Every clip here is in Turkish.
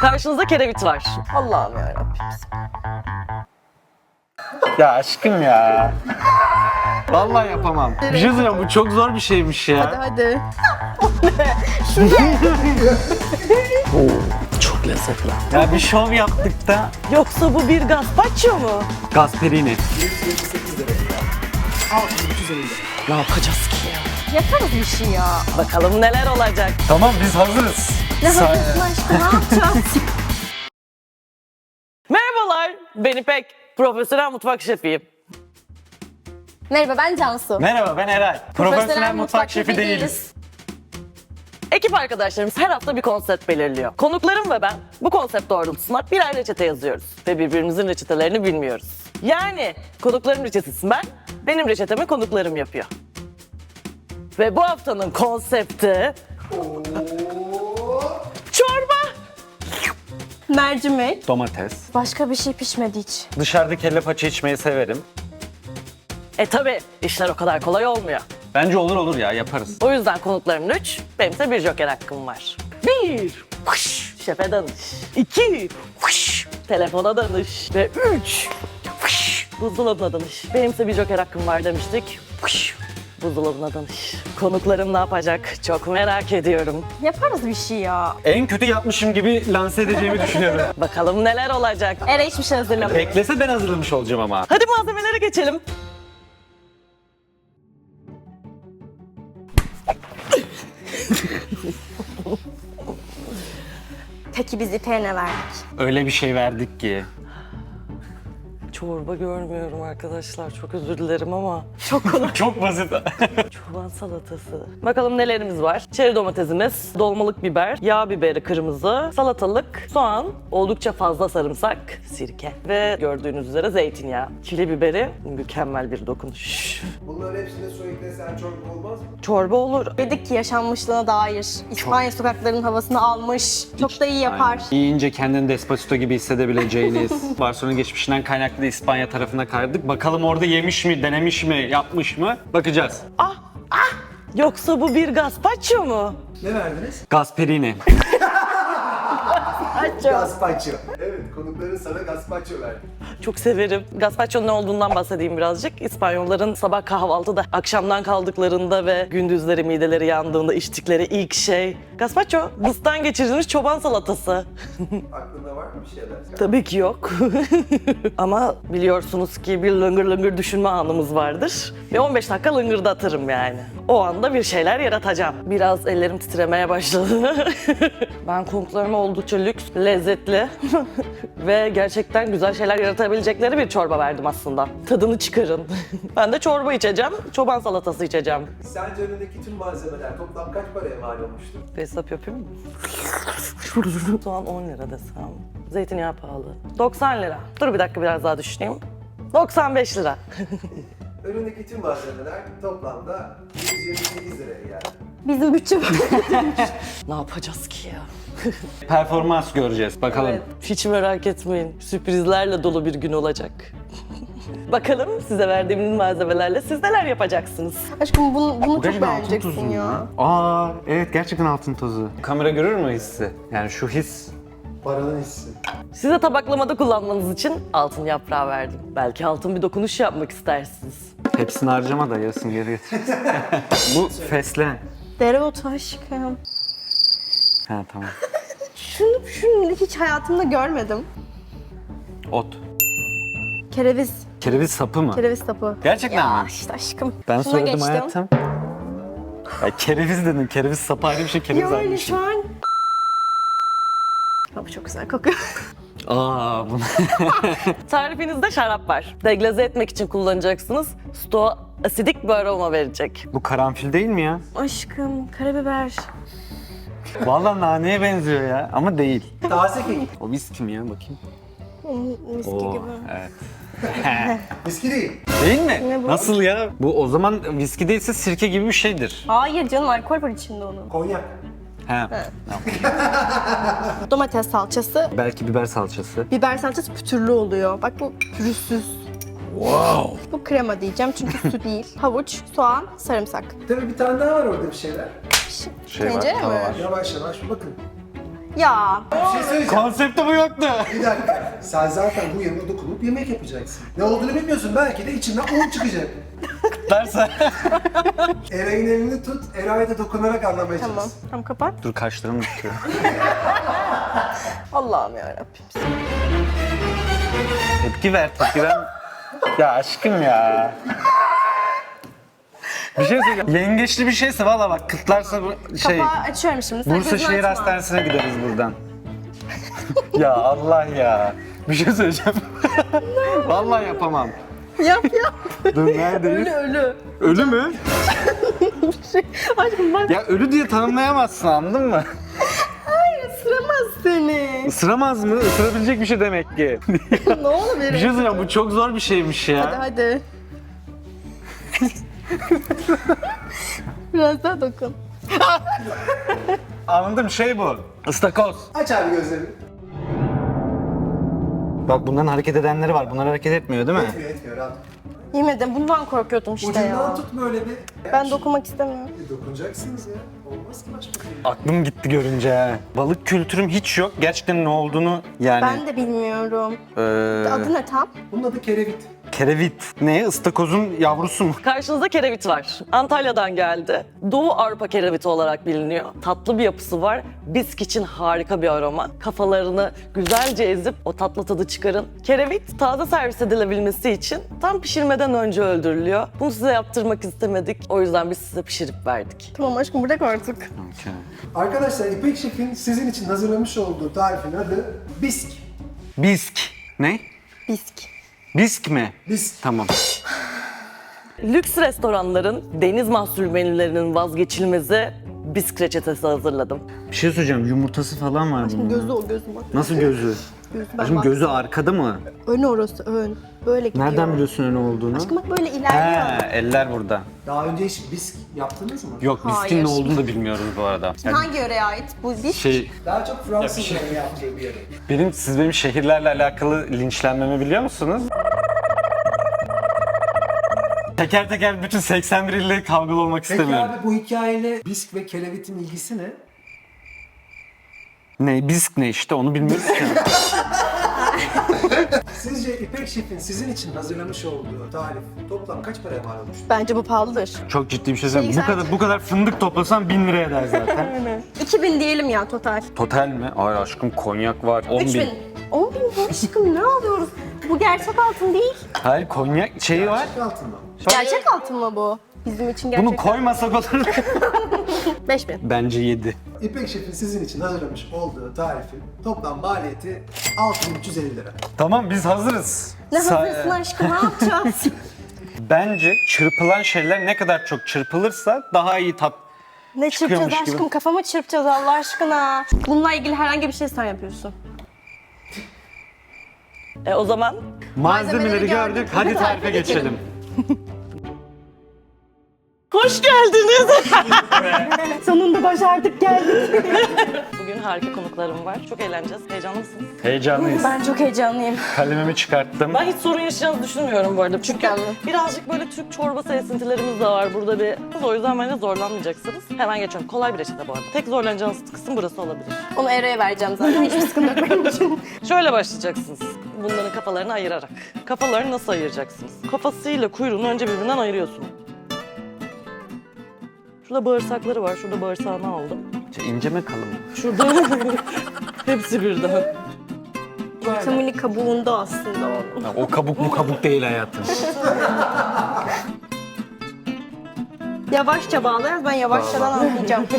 Karşınızda kerevit var. Allah'ım yarabbim. Ya aşkım ya. Vallahi yapamam. Bir şey söyleyeyim bu çok zor bir şeymiş Hadi ya. hadi. Çok lezzetli. Ya bir şov yaptık da. Yoksa bu bir gazpacho mu? Gasperini. Ne yapacağız ki ya? Yaparız bir şey ya. Bakalım neler olacak. Tamam biz hazırız. Ne yapacağız? Merhabalar, ben İpek. Profesyonel mutfak şefiyim. Merhaba ben Cansu. Merhaba ben Eray. Profesyonel, mutfak, şefi değiliz. Ekip arkadaşlarımız her hafta bir konsept belirliyor. Konuklarım ve ben bu konsept doğrultusunda birer reçete yazıyoruz. Ve birbirimizin reçetelerini bilmiyoruz. Yani konukların reçetesi ben, benim reçetemi konuklarım yapıyor. Ve bu haftanın konsepti... Mercimek. Domates. Başka bir şey pişmedi hiç. Dışarıda kelle paça içmeyi severim. E tabi işler o kadar kolay olmuyor. Bence olur olur ya yaparız. O yüzden konuklarımın üç, benimse bir joker hakkım var. Bir, fış, şefe danış. İki, fış, telefona danış. Ve üç, fış, buzdolabına danış. Benimse bir joker hakkım var demiştik. Fış, buzdolabına danış. Konuklarım ne yapacak çok merak ediyorum. Yaparız bir şey ya. En kötü yapmışım gibi lanse edeceğimi düşünüyorum. Bakalım neler olacak. Era hiçbir şey hazırlamadı. Beklese ben hazırlamış olacağım ama. Hadi malzemelere geçelim. Peki biz İpek'e ne verdik? Öyle bir şey verdik ki. Çorba görmüyorum arkadaşlar. Çok özür dilerim ama Çok basit. Çoban salatası. Bakalım nelerimiz var. Çeri domatesimiz, dolmalık biber, yağ biberi kırmızı, salatalık, soğan, oldukça fazla sarımsak, sirke ve gördüğünüz üzere zeytinyağı. Çili biberi mükemmel bir dokunuş. Bunların hepsine su eklesen çorba olmaz mı? Çorba olur. Dedik ki yaşanmışlığına dair. İspanya sokaklarının havasını almış. Çok da iyi yapar. Aynen. Yiyince kendini Despacito gibi hissedebileceğiniz. Barcelona geçmişinden kaynaklı İspanya tarafına kaydık. Bakalım orada yemiş mi, denemiş mi, yapmış mı? Bakacağız. Ah! Ah! Yoksa bu bir gazpacho mu? Ne verdiniz? Gasperini. Gazpacho. Evet, konukların sana gazpacho verdi. Çok severim. Gazpacho'nun ne olduğundan bahsedeyim birazcık. İspanyolların sabah kahvaltıda, akşamdan kaldıklarında ve gündüzleri mideleri yandığında içtikleri ilk şey gazpacho. Bıstan geçirdiğimiz çoban salatası. Aklında var mı bir şeyler? Tabii ki yok. Ama biliyorsunuz ki bir lıngır lıngır düşünme anımız vardır. Ve 15 dakika lıngırdatırım yani. O anda bir şeyler yaratacağım. Biraz ellerim titremeye başladı. ben konuklarıma oldukça lüks, lezzetli ve gerçekten güzel şeyler yaratabilecekleri bir çorba verdim aslında. Tadını çıkarın. ben de çorba içeceğim, çoban salatası içeceğim. Sence önündeki tüm malzemeler toplam kaç paraya mal olmuştur? Bir hesap yapayım mı? Soğan 10 lira desem. Zeytinyağı pahalı. 90 lira. Dur bir dakika biraz daha düşüneyim. 95 lira. Önündeki tüm malzemeler toplamda 128 liraya geldi. Bizim bütçe ne yapacağız ki ya? Performans göreceğiz. Bakalım. Evet, hiç merak etmeyin. Sürprizlerle dolu bir gün olacak. Bakalım size verdiğim malzemelerle siz neler yapacaksınız? Aşkım bunu, bunu çok Gerçekten altın beğeneceksin tozu ya. Aa, evet gerçekten altın tozu. Kamera görür mü hissi? Yani şu his. Paranın hissi. Size tabaklamada kullanmanız için altın yaprağı verdim. Belki altın bir dokunuş yapmak istersiniz. Hepsini harcama da yarısını geri getir. Bu fesleğen. Dereotu aşkım. Ha tamam. Şunu, şunu hiç hayatımda görmedim. Ot. Kereviz. Kereviz sapı mı? Kereviz sapı. Gerçekten Ya mi? işte aşkım. Ben Şuna söyledim geçtim. hayatım. Ya kereviz dedim. Kereviz sapı ayrı bir şey. Kereviz ayrı Yani bir şey. şu an... Ha, bu çok güzel kokuyor. Aa bunu. Tarifinizde şarap var. Deglaze etmek için kullanacaksınız. Stoğa asidik bir aroma verecek. Bu karanfil değil mi ya? aşkım karabiber. Vallahi naneye benziyor ya ama değil. Taze kek. O viski mi ya bakayım. Miski Oo, gibi. evet. Viski değil. Değil mi? Ne bu? Nasıl ya? Bu o zaman viski değilse sirke gibi bir şeydir. Hayır canım alkol var içinde onun. Konyak. He. Domates salçası, Belki biber salçası. biber salçası pütürlü oluyor. Bak bu pürüzsüz. Wow. Bu krema diyeceğim çünkü su değil. Havuç, soğan, sarımsak. Tabii bir tane daha var orada bir şeyler. Şey var, Tencere tava mi? var. Yavaş yavaş bakın. Ya Bir şey söyleyeceğim. Konsepti bu yoktu. Bir dakika. Sen zaten bu yanına dokunup yemek yapacaksın. Ne olduğunu bilmiyorsun. Belki de içinden un çıkacak. Derse. Eray'ın elini tut. Eray da dokunarak anlamaya tamam. çalış. Tamam kapat. Dur kaşlarım düşüyor. Allah'ım yarabbim. Tepki ver, tepki ver. Ya aşkım ya. Bir şey söyleyeceğim. Yengeçli bir şeyse valla bak kıtlarsa bu şey... Kapağı açıyorum şimdi. Sen Bursa gözünü Şehir açma. Hastanesi'ne gideriz buradan. ya Allah ya. Bir şey söyleyeceğim. Vallahi yapamam. Yap yap. Dur neredeyiz? ölü ölü. Ölü mü? Aşkım bak Ya ölü diye tanımlayamazsın anladın mı? ısıramaz seni. Isıramaz mı? Isırabilecek bir şey demek ki. ne olur bir verin. şey söyleyeceğim bu çok zor bir şeymiş ya. Hadi hadi. Biraz daha dokun. Anladım şey bu. Istakoz. Aç abi gözlerini. Bak bunların hareket edenleri var. Bunlar hareket etmiyor değil mi? Etmiyor etmiyor rahat. Yemedim. Bundan korkuyordum işte Ucundan ya. tut böyle bir. Ben dokunmak istemiyorum. E, Dokunacaksınız ya. Olmaz ki başka şey. Aklım gitti görünce. ha. Balık kültürüm hiç yok. Gerçekten ne olduğunu yani. Ben de bilmiyorum. Ee, Adı ne tam? Bunun adı kerevit. Kerevit. Ne? Istakozun yavrusu mu? Karşınızda kerevit var. Antalya'dan geldi. Doğu Avrupa kereviti olarak biliniyor. Tatlı bir yapısı var. Bisk için harika bir aroma. Kafalarını güzelce ezip o tatlı tadı çıkarın. Kerevit taze servis edilebilmesi için tam pişirmeden önce öldürülüyor. Bunu size yaptırmak istemedik. O yüzden biz size pişirip verdik. Tamam aşkım bırak artık. Arkadaşlar İpek Şef'in sizin için hazırlamış olduğu tarifin adı bisk. Bisk. Ne? Bisk. Bisk mi? Bisk. Tamam. Lüks restoranların deniz mahsul menülerinin vazgeçilmezi bisk reçetesi hazırladım. Bir şey söyleyeceğim. Yumurtası falan var bunun. Gözü o gözü bak. Nasıl gözü? Gözü Aşkım gözü arkada mı? Ön orası ön. Böyle gidiyor. Nereden biliyorsun öyle olduğunu? Aşkım bak böyle ilerliyor. He, eller burada. Daha önce hiç bisk yaptınız mı? Yok Hayır. biskin ne olduğunu da bilmiyoruz bu arada. Yani Hangi yöreye ait? Bu bisk. şey, Daha çok Fransızların yaptığı bir yemek. benim siz benim şehirlerle alakalı linçlenmemi biliyor musunuz? Teker teker bütün 81 ile kavgalı olmak Peki istemiyorum. abi bu hikayeyle bisk ve kerevitin ilgisi ne? Ne, bisk ne işte onu bilmiyoruz ki. Sizce İpek Şef'in sizin için hazırlamış olduğu tarif toplam kaç paraya mal olmuş? Bence bu pahalıdır. Çok ciddi bir şey söyleyeyim. Bu kadar bu kadar fındık toplasam 1000 liraya eder zaten. 2000 diyelim ya total. Total mi? Ay aşkım konyak var. 10 bin. 3000. 10 bin mi aşkım ne alıyoruz? Bu gerçek altın değil. Hayır konyak şeyi var. Altında? Gerçek altın mı bu? Bizim için gerçek. Bunu koymasak olur mu? 5000. Bence 7. İpek Şef'in sizin için hazırlamış olduğu tarifin toplam maliyeti 6350 lira. Tamam biz hazırız. Ne Sa- hazırsın aşkım ne yapacağız? Bence çırpılan şeyler ne kadar çok çırpılırsa daha iyi tat. ne Çıkıyormuş çırpacağız gibi. aşkım kafamı çırpacağız Allah aşkına. Bununla ilgili herhangi bir şey sen yapıyorsun. E, o zaman Malzemeleri Malzemeleri gördük. gördük. Hadi tarife geçelim. hoş geldiniz. Sonunda başardık geldik. Bugün harika konuklarım var. Çok eğleneceğiz. Heyecanlı mısınız? Heyecanlıyız. ben çok heyecanlıyım. Kalemimi çıkarttım. Ben hiç sorun yaşayacağınızı düşünmüyorum bu arada. Çünkü birazcık böyle Türk çorbası esintilerimiz de var burada bir. O yüzden bence zorlanmayacaksınız. Hemen geçiyorum. Kolay bir reçete bu arada. Tek zorlanacağınız kısım burası olabilir. Onu Eray'a vereceğim zaten. Hiçbir sıkıntı yok benim için. Şöyle başlayacaksınız. Bunların kafalarını ayırarak. Kafalarını nasıl ayıracaksınız? Kafasıyla kuyruğunu önce birbirinden ayırıyorsun. Şurada bağırsakları var. Şurada bağırsağını aldım. İnce mi kalın mı? Şurada hepsi birden. Vitamini kabuğunda aslında onun. Ya, O kabuk mu kabuk değil hayatım. Yavaşça bağlarız ben yavaşçadan anlayacağım.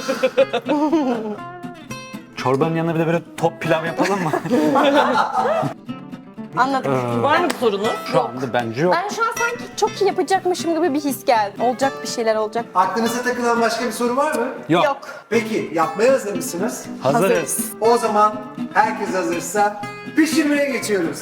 Çorbanın yanına bir de böyle top pilav yapalım mı? Anladım. Var mı bir sorunuz? Şu anda bence yok. Ben şu an sanki çok iyi yapacakmışım gibi bir his geldi. Olacak bir şeyler olacak. Aklınıza takılan başka bir soru var mı? Yok. Yok. Peki yapmaya hazır mısınız? Hazırız. O zaman herkes hazırsa pişirmeye geçiyoruz.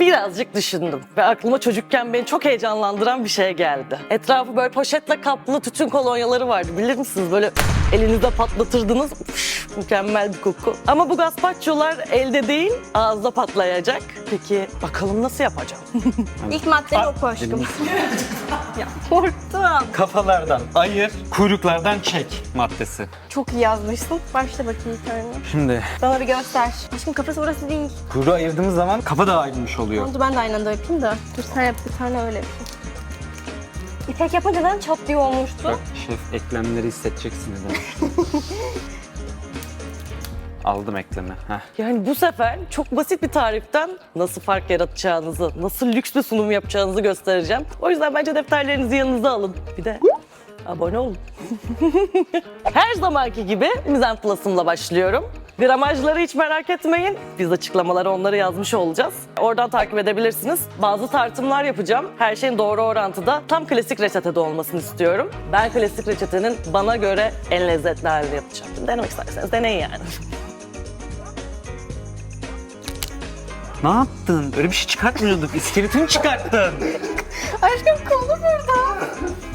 Birazcık düşündüm ve aklıma çocukken beni çok heyecanlandıran bir şey geldi. Etrafı böyle poşetle kaplı tütün kolonyaları vardı bilir misiniz? Böyle elinizde patlatırdınız, üf, Mükemmel bir koku. Ama bu gazpacho'lar elde değil, ağızda patlayacak. Peki bakalım nasıl yapacağım? İlk maddeyi oku aşkım. ya korktum. Kafalardan ayır, kuyruklardan çek maddesi. Çok iyi yazmışsın. Başla bakayım tane. Şimdi Bana bir göster. Aşkım kafası burası değil. kuyruğu ayırdığımız zaman kafa da ayrılmış oluyor. Onu da ben de aynı anda yapayım da. Dur sen yap bir tane öyle yapayım. İpek yapınca neden çat diye olmuştu? Bak şef eklemleri hissedeceksin dedim. Aldım eklemi. Heh. Yani bu sefer çok basit bir tariften nasıl fark yaratacağınızı, nasıl lüks bir sunum yapacağınızı göstereceğim. O yüzden bence defterlerinizi yanınıza alın. Bir de abone olun. Her zamanki gibi Mizan Plus'ımla başlıyorum. Gramajları hiç merak etmeyin. Biz açıklamalara onları yazmış olacağız. Oradan takip edebilirsiniz. Bazı tartımlar yapacağım. Her şeyin doğru orantıda tam klasik reçetede olmasını istiyorum. Ben klasik reçetenin bana göre en lezzetli halini yapacağım. Denemek isterseniz deneyin yani. Ne yaptın? Öyle bir şey çıkartmıyorduk. İskeletini çıkarttın. Aşkım kolu burada.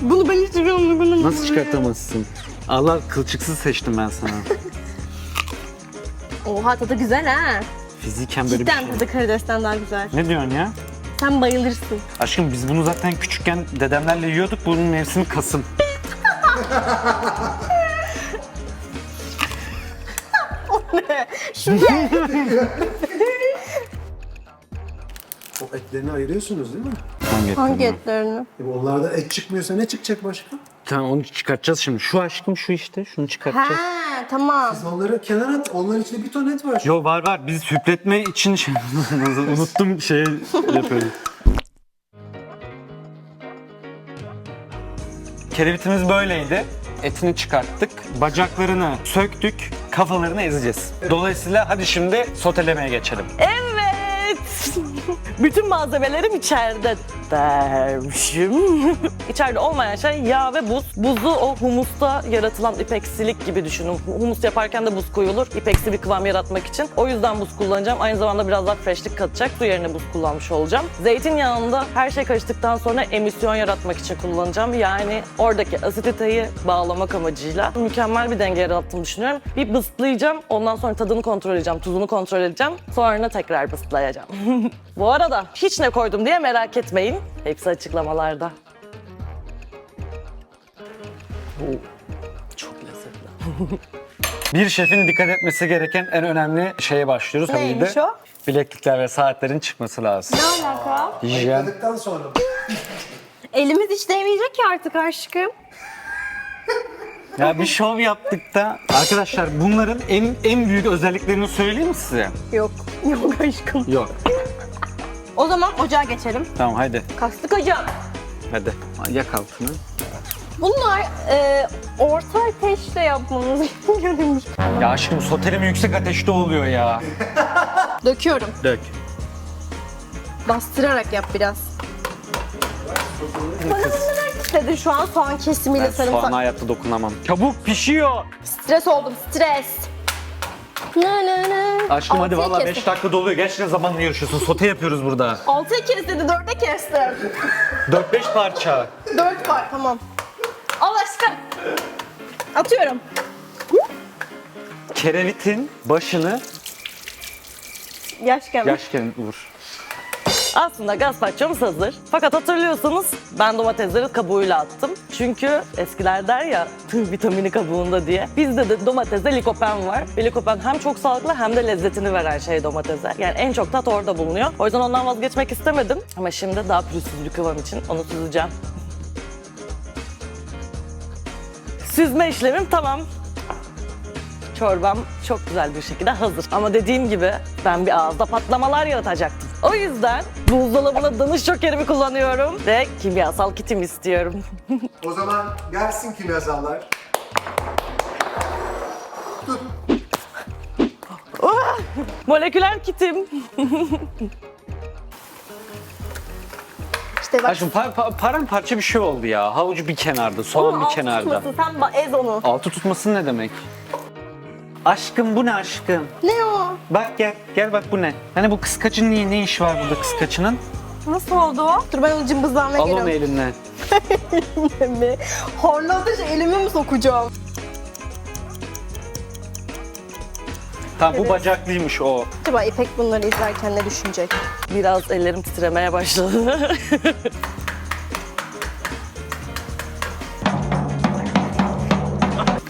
Bunu ben hiç bilmiyorum. Bunu Nasıl çıkartamazsın? Allah kılçıksız seçtim ben sana. Oha tadı güzel ha. Fiziken böyle bir Cidden şey. tadı karidesten daha güzel. Ne diyorsun ya? Sen bayılırsın. Aşkım biz bunu zaten küçükken dedemlerle yiyorduk. Bunun mevsimi Kasım. O etlerini ayırıyorsunuz değil mi? Hangi, Hangi etlerini? E onlardan et çıkmıyorsa ne çıkacak başka? Tamam onu çıkartacağız şimdi. Şu aşkım şu işte. Şunu çıkartacağız. Ha tamam. Siz onları kenara at. Onların içinde bir ton et var. Yo var var. Biz hüpletme için şey... Unuttum şeyi yapıyorum. Kerevitimiz böyleydi. Etini çıkarttık. Bacaklarını söktük. Kafalarını ezeceğiz. Dolayısıyla hadi şimdi sotelemeye geçelim. Evet. Bütün malzemelerim içeride dermişim. İçeride olmayan şey yağ ve buz. Buzu o humusta yaratılan ipeksilik gibi düşünün. Humus yaparken de buz koyulur. İpeksi bir kıvam yaratmak için. O yüzden buz kullanacağım. Aynı zamanda biraz daha freshlik katacak. Su yerine buz kullanmış olacağım. Zeytinyağında her şey karıştıktan sonra emisyon yaratmak için kullanacağım. Yani oradaki asititeyi bağlamak amacıyla mükemmel bir denge yarattığımı düşünüyorum. Bir bıstlayacağım. Ondan sonra tadını kontrol edeceğim. Tuzunu kontrol edeceğim. Sonra tekrar bıstlayacağım. Bu arada hiç ne koydum diye merak etmeyin. Hepsi açıklamalarda. Oo, Çok lezzetli. Bir şefin dikkat etmesi gereken en önemli şeye başlıyoruz. Tabii Neymiş de o? bileklikler ve saatlerin çıkması lazım. Ne alaka? Hijyen. Ayıkladıktan sonra. Elimiz hiç değmeyecek ki artık aşkım. Ya bir şov yaptık da. Arkadaşlar bunların en en büyük özelliklerini söyleyeyim mi size? Yok. Yok aşkım. Yok. O zaman ocağa geçelim. Tamam hadi. Kastık hocam. Hadi. Yak altını. Bunlar e, orta ateşte yapmamız gerekiyormuş. Ya aşkım soteleme yüksek ateşte oluyor ya. Döküyorum. Dök. Bastırarak yap biraz. Bana bunu neden istedin şu an soğan kesimiyle Ben sarımsak? soğana hayatta dokunamam. Çabuk pişiyor. Stres oldum, stres. Aşkım hadi Altıya valla kestim. 5 dakika doluyor. Gerçekten zamanla yarışıyorsun. Sote yapıyoruz burada. Altıya kes dedi, dörde kestim. 4-5 parça. Dört var, tamam. Al aşkım. Atıyorum. Kerevitin başını Yaşken. yaşken vur. Aslında gazpacho'muz hazır. Fakat hatırlıyorsanız ben domatesleri kabuğuyla attım. Çünkü eskiler der ya vitamini kabuğunda diye. Bizde de domateste likopen var. Ve likopen hem çok sağlıklı hem de lezzetini veren şey domatese. Yani en çok tat orada bulunuyor. O yüzden ondan vazgeçmek istemedim. Ama şimdi daha pürüzsüz bir kıvam için onu süzeceğim. Süzme işlemim tamam. Çorbam çok güzel bir şekilde hazır. Ama dediğim gibi ben bir ağızda patlamalar yaratacaktım. O yüzden buzdolabına danış jokerimi kullanıyorum ve kimyasal kitim istiyorum. O zaman gelsin kimyasallar. Moleküler kitim. İşte bak. Aşkım pa- pa- paramparça bir şey oldu ya. Havucu bir kenarda, soğan bir altı kenarda. tutmasın, Sen ba- ez onu. Altı tutmasın ne demek? Aşkım bu ne aşkım? Ne o? Bak gel, gel bak bu ne? Hani bu kıskaçın niye, ne işi var burada kıskaçının? Nasıl oldu o? Dur ben onu cımbızlanmaya Al onu geliyorum. eline. mi? Horladığı şey elime mi sokacağım? Tamam bu bacaklıymış o. Acaba İpek bunları izlerken ne düşünecek? Biraz ellerim titremeye başladı.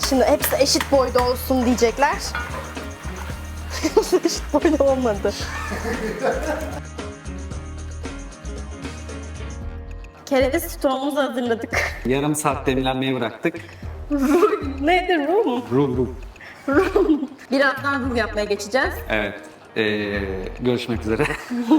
Şimdi hepsi eşit boyda olsun diyecekler. eşit boyda olmadı. Kereviz stoğumuzu hazırladık. Yarım saat demlenmeye bıraktık. Nedir bu mu? Ruh ruh. Birazdan ruh yapmaya geçeceğiz. Evet. Ee, görüşmek üzere.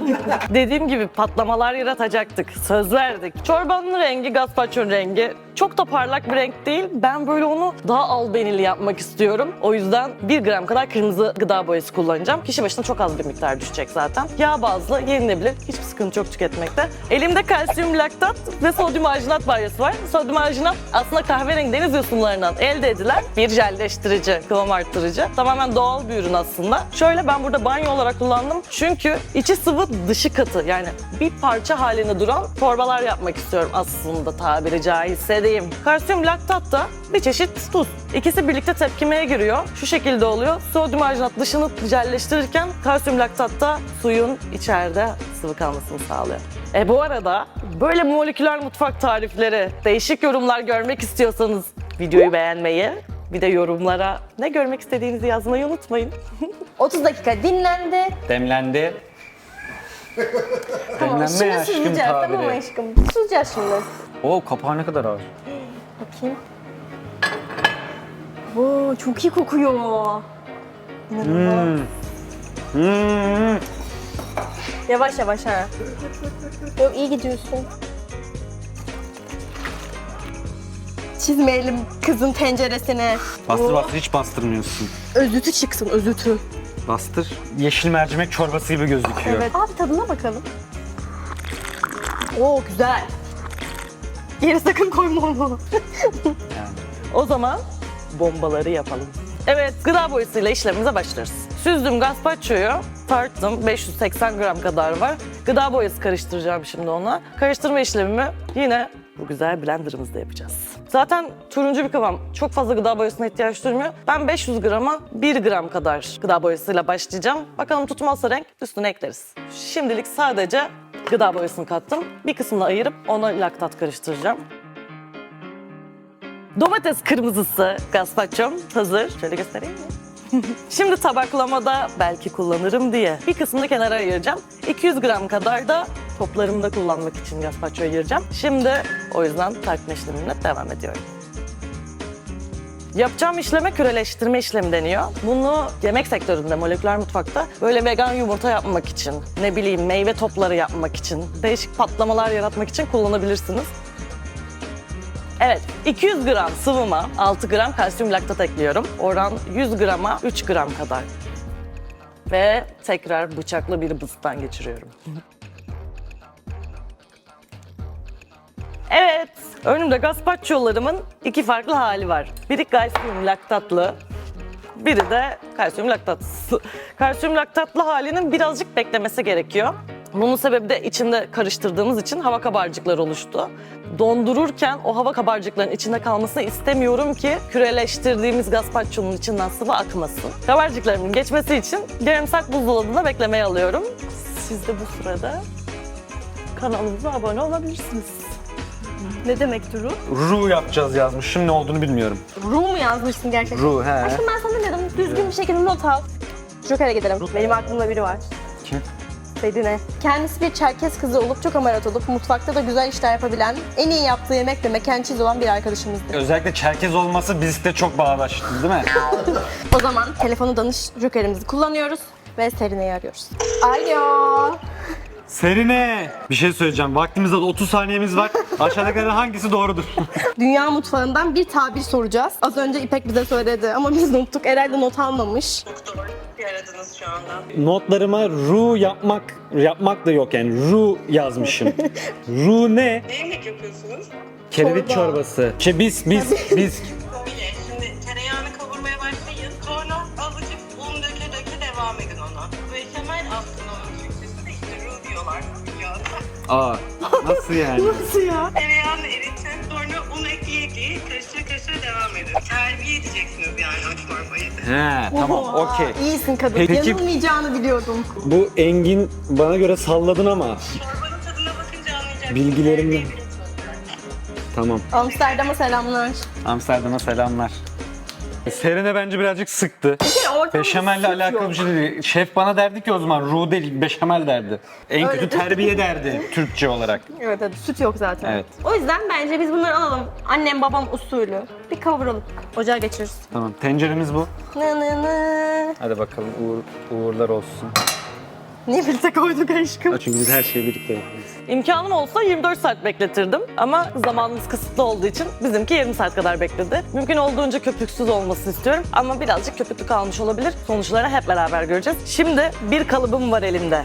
Dediğim gibi patlamalar yaratacaktık. Söz verdik. Çorbanın rengi gazpacho'nun rengi. Çok da parlak bir renk değil. Ben böyle onu daha albenili yapmak istiyorum. O yüzden 1 gram kadar kırmızı gıda boyası kullanacağım. Kişi başına çok az bir miktar düşecek zaten. Yağ bazlı, yenilebilir. Hiçbir sıkıntı yok tüketmekte. Elimde kalsiyum laktat ve sodyum arginat baryası var. Sodyum arginat aslında kahverengi deniz yosunlarından elde edilen bir jelleştirici, kıvam arttırıcı. Tamamen doğal bir ürün aslında. Şöyle ben burada banyo olarak kullandım. Çünkü içi sıvı, dışı katı. Yani bir parça halinde duran torbalar yapmak istiyorum aslında tabiri caizse diyeyim. Kalsiyum laktat da bir çeşit tuz. İkisi birlikte tepkimeye giriyor. Şu şekilde oluyor. Sodyum arginat dışını jelleştirirken kalsiyum laktat da suyun içeride sıvı kalmasını sağlıyor. E bu arada böyle moleküler mutfak tarifleri, değişik yorumlar görmek istiyorsanız videoyu beğenmeyi, bir de yorumlara ne görmek istediğinizi yazmayı unutmayın. 30 dakika dinlendi. Demlendi. Tamam, Demlenme şimdi aşkım süzeceğiz tamam mı tabiri. aşkım? Süzeceğiz şimdi. Oo kapağı ne kadar ağır. Bakayım. Oo, çok iyi kokuyor. İnanılmaz. Hmm. Yavaş yavaş ha. Yok iyi gidiyorsun. Çizmeyelim kızın tenceresine. Bastır Oo, bastır hiç bastırmıyorsun. Özütü çıksın özütü. Bastır. Yeşil mercimek çorbası gibi gözüküyor. Evet. Abi tadına bakalım. Oo güzel. Geri sakın koyma onu. O zaman bombaları yapalım. Evet, gıda boyasıyla işlemimize başlarız. Süzdüm gazpacho'yu, tarttım. 580 gram kadar var. Gıda boyası karıştıracağım şimdi ona. Karıştırma işlemimi yine bu güzel blenderımızda yapacağız. Zaten turuncu bir kıvam. Çok fazla gıda boyasına ihtiyaç duymuyor. Ben 500 grama 1 gram kadar gıda boyasıyla başlayacağım. Bakalım tutmazsa renk üstüne ekleriz. Şimdilik sadece gıda boyasını kattım. Bir kısmını ayırıp ona laktat karıştıracağım. Domates kırmızısı gazpacho'm hazır. Şöyle göstereyim mi? Şimdi tabaklamada belki kullanırım diye bir kısmını kenara ayıracağım. 200 gram kadar da toplarımda kullanmak için gazpacho'yu ayıracağım. Şimdi o yüzden tartma işlemine devam ediyorum. Yapacağım işleme küreleştirme işlemi deniyor. Bunu yemek sektöründe, moleküler mutfakta böyle vegan yumurta yapmak için, ne bileyim meyve topları yapmak için, değişik patlamalar yaratmak için kullanabilirsiniz. Evet, 200 gram sıvıma 6 gram kalsiyum laktat ekliyorum. Oran 100 grama 3 gram kadar. Ve tekrar bıçakla bir bızıktan geçiriyorum. Evet, önümde gazpacho'larımın iki farklı hali var. Biri kalsiyum laktatlı, biri de kalsiyum laktatsız. kalsiyum laktatlı halinin birazcık beklemesi gerekiyor. Bunun sebebi de içinde karıştırdığımız için hava kabarcıkları oluştu. Dondururken o hava kabarcıkların içinde kalmasını istemiyorum ki küreleştirdiğimiz gazpacho'nun içinden sıvı akmasın. Kabarcıklarımın geçmesi için yarım buzdolabında beklemeye alıyorum. Siz de bu sırada kanalımıza abone olabilirsiniz. Ne demektir ruh? Ruh yapacağız yazmış. Şimdi ne olduğunu bilmiyorum. Ruh mu yazmışsın gerçekten? Ruh he. Aşkım ben sana dedim düzgün bir şekilde not al. Joker'e gidelim. Benim aklımda biri var. Kim? Sedine. Kendisi bir Çerkez kızı olup çok amarat olup mutfakta da güzel işler yapabilen, en iyi yaptığı yemek de mekan cheese olan bir arkadaşımızdır. Özellikle Çerkez olması bizde çok bağdaştı değil mi? O zaman telefonu danış Joker'imizi kullanıyoruz ve Serine'yi arıyoruz. Alo. Serine! Bir şey söyleyeceğim. Vaktimiz az 30 saniyemiz var. Aşağıdakilerden hangisi doğrudur? Dünya mutfağından bir tabir soracağız. Az önce İpek bize söyledi ama biz unuttuk. Erel de not almamış. Doktor yaradınız şu anda. Notlarıma ru yapmak, yapmak da yok yani. Ru yazmışım. ru ne? Ne yemek yapıyorsunuz? Kereviç Çorba. çorbası. Şey biz, biz, biz. Aa, nasıl yani? Nasıl ya? Tereyağını eritin. Sonra un ekleye ekleye karıştıra karıştıra devam edin. Terbiye edeceksiniz yani o çorbayı. He tamam Oha, okey. İyisin kadın. Peki- Yanılmayacağını biliyordum. Bu Engin bana göre salladın ama. Çorbanın tadına bakınca anlayacaksınız. Bilgilerimle. Terbiye edin çocuklar. Tamam. Amsterdam'a selamlar. Amsterdam'a selamlar. Serine bence birazcık sıktı. Bir kere ortamda Beşamelle alakalı yok. bir şey değil. Şef bana derdi ki o zaman ruh değil beşamel derdi. En Öyle kötü de- terbiye derdi Türkçe olarak. Evet evet süt yok zaten. Evet. O yüzden bence biz bunları alalım. Annem babam usulü. Bir kavuralım. Ocağa geçiririz. Tamam tenceremiz bu. Nı nı nı. Hadi bakalım uğur, uğurlar olsun. Niye birlikte koyduk aşkım? Çünkü biz her şeyi birlikte yapıyoruz. İmkanım olsa 24 saat bekletirdim ama zamanımız kısıtlı olduğu için bizimki 20 saat kadar bekledi. Mümkün olduğunca köpüksüz olmasını istiyorum ama birazcık köpüklü kalmış olabilir. Sonuçları hep beraber göreceğiz. Şimdi bir kalıbım var elimde.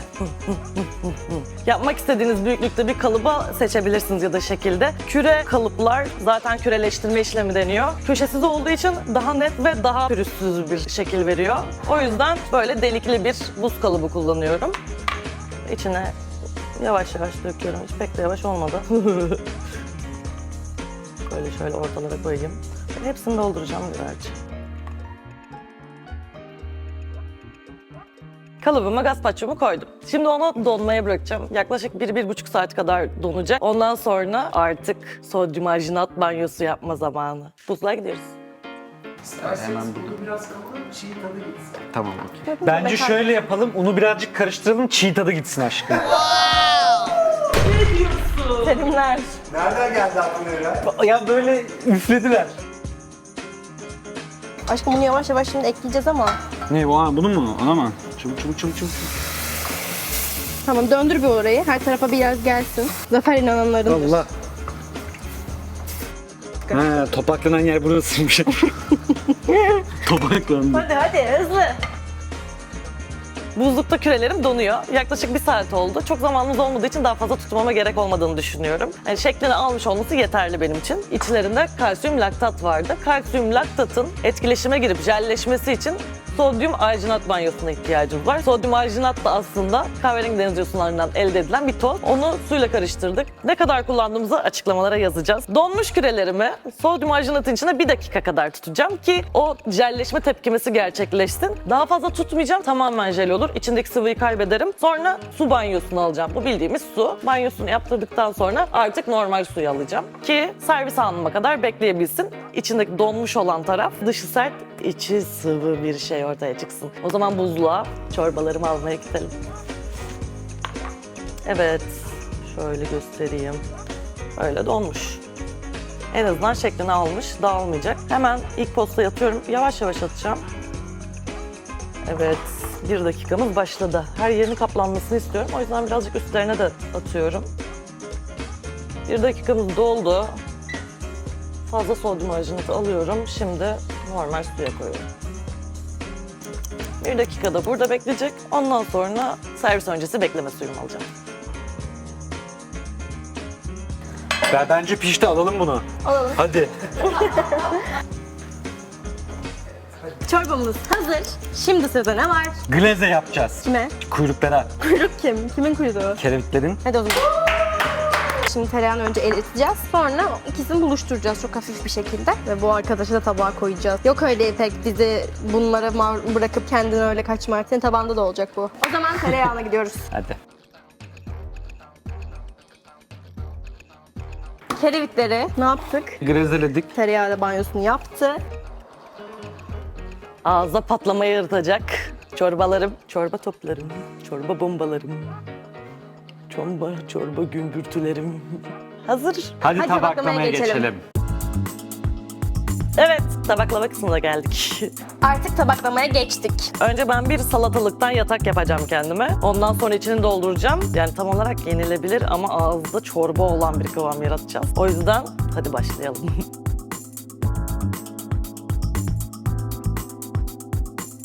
Yapmak istediğiniz büyüklükte bir kalıba seçebilirsiniz ya da şekilde. Küre kalıplar zaten küreleştirme işlemi deniyor. Köşesiz olduğu için daha net ve daha pürüzsüz bir şekil veriyor. O yüzden böyle delikli bir buz kalıbı kullanıyorum. İçine Yavaş yavaş döküyorum. Hiç pek de yavaş olmadı. Böyle şöyle ortalara koyayım. Hepsini dolduracağım güzelce. Kalıbıma gazpacho'mu koydum. Şimdi onu donmaya bırakacağım. Yaklaşık 1-1,5 saat kadar donacak. Ondan sonra artık sodyum arginat banyosu yapma zamanı. Buzluğa gidiyoruz. İsterseniz bunu biraz kavurun, çiğ tadı gitsin. Tamam okey. Bence şöyle yapalım. Unu birazcık karıştıralım. Çiğ tadı gitsin aşkım. Terimler. Nereden geldi aklına Eren? ya böyle üflediler. Aşkım bunu yavaş yavaş şimdi ekleyeceğiz ama. Ne bu? Bunu mu? Ona mı? Çabuk çabuk çabuk çabuk. Tamam döndür bir orayı. Her tarafa biraz gelsin. Zafer inananların. Allah. Ha, topaklanan yer burasıymış. Topaklandı. Hadi hadi hızlı. Buzlukta kürelerim donuyor. Yaklaşık bir saat oldu. Çok zamanımız olmadığı için daha fazla tutmama gerek olmadığını düşünüyorum. Yani şeklini almış olması yeterli benim için. İçlerinde kalsiyum laktat vardı. Kalsiyum laktatın etkileşime girip jelleşmesi için sodyum arginat banyosuna ihtiyacımız var. Sodyum arginat da aslında kahverengi deniz yosunlarından elde edilen bir toz. Onu suyla karıştırdık. Ne kadar kullandığımızı açıklamalara yazacağız. Donmuş kürelerimi sodyum arginatın içine bir dakika kadar tutacağım ki o jelleşme tepkimesi gerçekleşsin. Daha fazla tutmayacağım. Tamamen jel olur. İçindeki sıvıyı kaybederim. Sonra su banyosunu alacağım. Bu bildiğimiz su. Banyosunu yaptırdıktan sonra artık normal suyu alacağım. Ki servis anıma kadar bekleyebilsin. İçindeki donmuş olan taraf dışı sert, içi sıvı bir şey ortaya çıksın. O zaman buzluğa çorbalarımı almaya gidelim. Evet, şöyle göstereyim. Öyle donmuş. En azından şeklini almış, dağılmayacak. Hemen ilk postaya atıyorum. Yavaş yavaş atacağım. Evet, bir dakikamız başladı. Her yerini kaplanmasını istiyorum. O yüzden birazcık üstlerine de atıyorum. Bir dakikamız doldu. Fazla sodyum arginatı alıyorum. Şimdi normal suya koyuyorum. Bir dakikada burada bekleyecek. Ondan sonra servis öncesi bekleme suyumu alacağım. Ben bence pişti alalım bunu. Alalım. Hadi. Çorbamız hazır. Şimdi size ne var? Glaze yapacağız. Kime? Kuyruklara. Kuyruk kim? Kimin kuyruğu? Kerevitlerin. Hadi o zaman. Şimdi tereyağını önce eriteceğiz. Sonra ikisini buluşturacağız çok hafif bir şekilde. Ve bu arkadaşı da tabağa koyacağız. Yok öyle İpek bizi bunlara bırakıp kendini öyle kaçmak. Senin tabağında da olacak bu. O zaman tereyağına gidiyoruz. Hadi. Kerevitleri ne yaptık? Grezeledik. Tereyağı banyosunu yaptı. Ağza patlamaya yaratacak çorbalarım, çorba toplarım, çorba bombalarım, çomba, çorba gümbürtülerim. Hazır. Hadi, Hadi tabaklamaya tabaklamaya geçelim. geçelim. Evet, tabaklama kısmına geldik. Artık tabaklamaya geçtik. Önce ben bir salatalıktan yatak yapacağım kendime. Ondan sonra içini dolduracağım. Yani tam olarak yenilebilir ama ağızda çorba olan bir kıvam yaratacağız. O yüzden hadi başlayalım.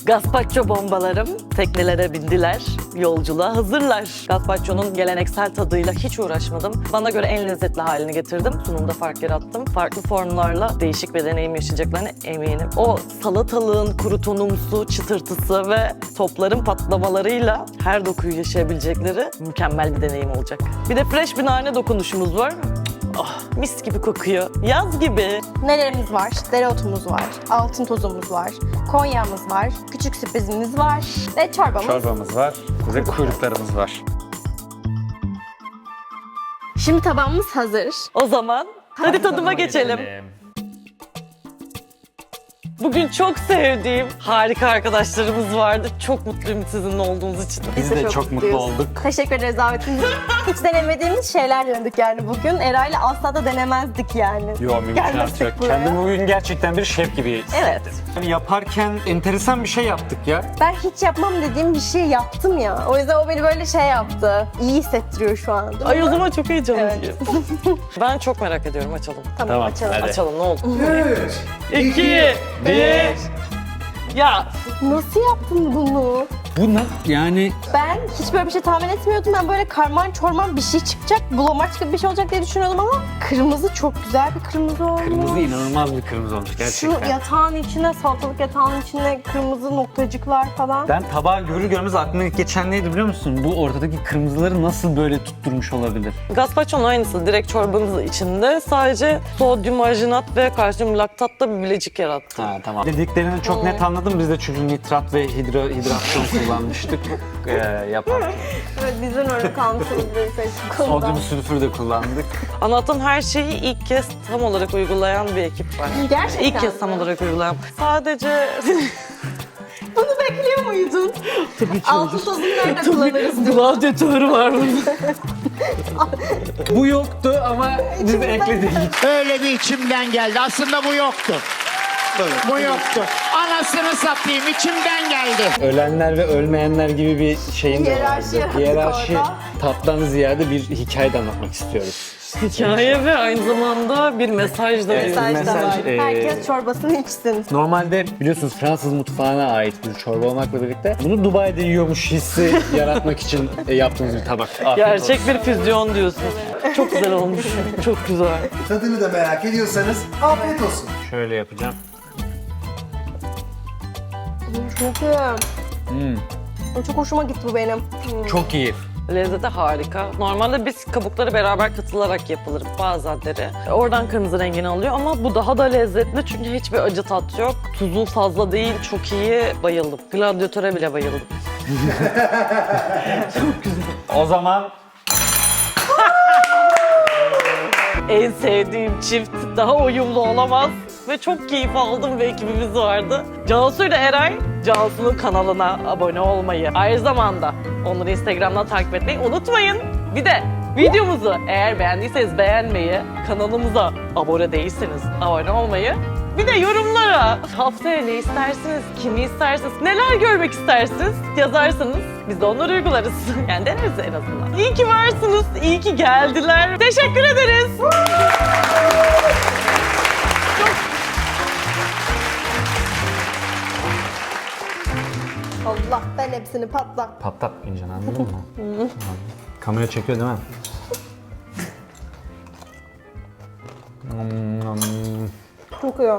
Gazpacho bombalarım teknelere bindiler. Yolculuğa hazırlar. Gazpacho'nun geleneksel tadıyla hiç uğraşmadım. Bana göre en lezzetli halini getirdim. Sunumda fark yarattım. Farklı formlarla değişik bir deneyim yaşayacaklarına eminim. O salatalığın kurutunumsu çıtırtısı ve topların patlamalarıyla her dokuyu yaşayabilecekleri mükemmel bir deneyim olacak. Bir de fresh bir nane dokunuşumuz var. Oh, mis gibi kokuyor. Yaz gibi. Nelerimiz var? Dereotumuz var, altın tozumuz var, konyağımız var, küçük sürprizimiz var ve çorbamız. Çorbamız var ve kuyruklarımız var. Şimdi tabağımız hazır. O zaman hadi tadıma geçelim. Bugün çok sevdiğim harika arkadaşlarımız vardı. Çok mutluyum sizinle olduğunuz için. Biz de çok mutlu mutluyuz. olduk. Teşekkür ederiz davetiniz için. Hiç denemediğimiz şeyler denedik yani bugün. Eray'la asla da denemezdik yani. Yo mümkünatı Gelmesek yok. buraya. Kendimi bugün gerçekten bir şef gibi hissettim. Evet. Yani yaparken enteresan bir şey yaptık ya. Ben hiç yapmam dediğim bir şey yaptım ya. O yüzden o beni böyle şey yaptı. İyi hissettiriyor şu an. Ay o zaman çok heyecanlıyım. ben çok merak ediyorum açalım. Tamam, Tamam, açalım. hadi. Açalım ne oldu? 3, 2, 1. Ya Nasıl yaptın bunu? Bu ne? Yani Ben hiç böyle bir şey tahmin etmiyordum. Ben böyle karman çorman bir şey çıkacak, bulamaç gibi bir şey olacak diye düşünüyordum ama kırmızı çok güzel bir kırmızı olmuş. kırmızı inanılmaz bir kırmızı olmuş Şu gerçekten. yatağın içine, salatalık yatağının içine kırmızı noktacıklar falan. Ben tabağı görür görmez aklıma ilk geçen neydi biliyor musun? Bu ortadaki kırmızıları nasıl böyle tutturmuş olabilir? gazpacho'nun aynısı direkt çorbanız içinde. Sadece sodyum arginat ve kalsiyum laktatta bir bilecik yarattı. Ha tamam. Dediklerini çok net anladım. Biz de çünkü nitrat ve hidro, hidrasyon kullanmıştık e, yaparken. Evet, bizden öyle kalmışsınız bir seçim konuda. Sodyum sülfür de kullandık. Anlattığım her şeyi ilk kez tam olarak uygulayan bir ekip var. Gerçekten İlk kez mi? tam olarak uygulayan. Sadece Bunu bekliyor muydun? tabii ki Altın tozunu nerede kullanırız? gladyatör var burada. Bu yoktu ama biz ekledik. Öyle bir içimden geldi. Aslında bu yoktu. Bu yoktu. Anasını satayım içimden geldi. Ölenler ve ölmeyenler gibi bir şeyin de Hiyerarşi vardı. yaptık Hiyerarşi orada. tattan ziyade bir hikaye de anlatmak istiyoruz. Hikaye ve aynı zamanda bir mesaj da Evet. Mesaj da Mesaj, var. e, Herkes çorbasını içsin. Normalde biliyorsunuz Fransız mutfağına ait bir çorba olmakla birlikte bunu Dubai'de yiyormuş hissi yaratmak için e, yaptığımız bir tabak. Afiyet Gerçek olsun. bir füzyon diyorsun. Çok güzel olmuş. Çok güzel. Tadını da merak ediyorsanız afiyet olsun. Şöyle yapacağım. Çok iyi. Hmm, Çok hoşuma gitti bu benim. çok iyi. Lezzeti harika. Normalde biz kabukları beraber katılarak yapılır bazenleri. Oradan kırmızı rengini alıyor ama bu daha da lezzetli çünkü hiçbir acı tat yok. Tuzu fazla değil, çok iyi. Bayıldım. Gladyatöre bile bayıldım. O zaman En sevdiğim çift daha uyumlu olamaz. Ve çok keyif aldım ve ekibimiz vardı. Cansu ile Eray, Cansu'nun kanalına abone olmayı, aynı zamanda onları Instagram'dan takip etmeyi unutmayın. Bir de videomuzu eğer beğendiyseniz beğenmeyi, kanalımıza abone değilseniz abone olmayı, bir de yorumlara haftaya ne istersiniz, kimi istersiniz, neler görmek istersiniz yazarsanız biz de onları uygularız. Yani deneriz en azından. İyi ki varsınız, iyi ki geldiler. Teşekkür ederiz. Allah ben hepsini patlat. patlatmayacaksın anladın mı? Tamam. Kamera çekiyor değil mi? Çok iyi.